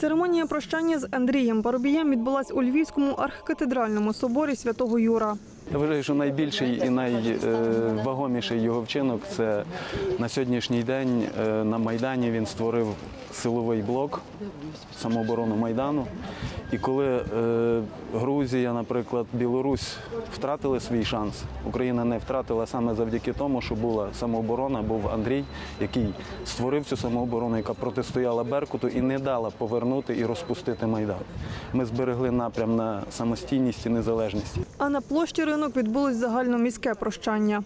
Церемонія прощання з Андрієм Парубієм відбулась у Львівському архкатедральному соборі святого Юра. Я вважаю, що найбільший і найвагоміший його вчинок це на сьогоднішній день е, на Майдані він створив силовий блок самооборону Майдану. І коли е, Грузія, наприклад, Білорусь втратили свій шанс, Україна не втратила саме завдяки тому, що була самооборона, був Андрій, який створив цю самооборону, яка протистояла Беркуту і не дала повернути і розпустити Майдан. Ми зберегли напрям на самостійність і незалежність. А на площі ринок відбулось загальноміське прощання.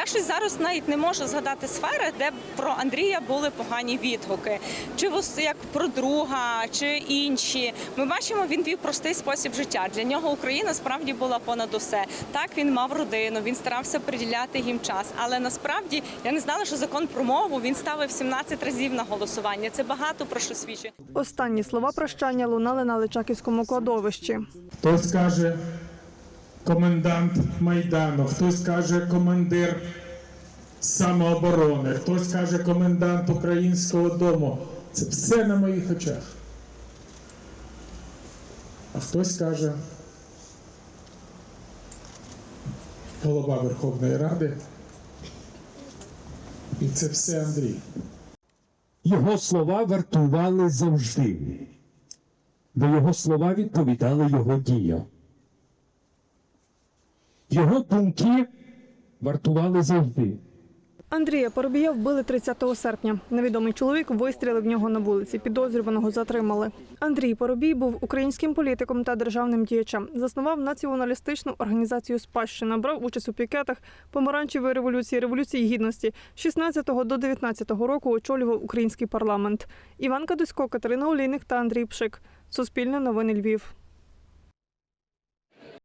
Я щось зараз навіть не можу згадати сфери, де про Андрія були погані відгуки, чи як про друга, чи інші. Ми бачимо, він вів простий спосіб життя. Для нього Україна справді була понад усе. Так він мав родину, він старався приділяти їм час. Але насправді я не знала, що закон про мову він ставив 17 разів на голосування. Це багато про що свідчить. Останні слова прощання лунали на Личаківському кладовищі. Хтось каже комендант Майдану, хтось каже командир самооборони, хтось каже комендант українського дому. Це все на моїх очах. А хтось каже голова Верховної Ради. І це все Андрій. Його слова вартували завжди. Бо його слова відповідали його діям. Його думки вартували завжди. Андрія Парубія вбили 30 серпня. Невідомий чоловік вистрілив в нього на вулиці. Підозрюваного затримали. Андрій Парубій був українським політиком та державним діячем. Заснував націоналістичну організацію Спадщина. Брав участь у пікетах помаранчевої революції, революції гідності. З 16 до 19 року очолював український парламент. Іван Кадусько, Катерина Олійник та Андрій Пшик. Суспільне новини Львів.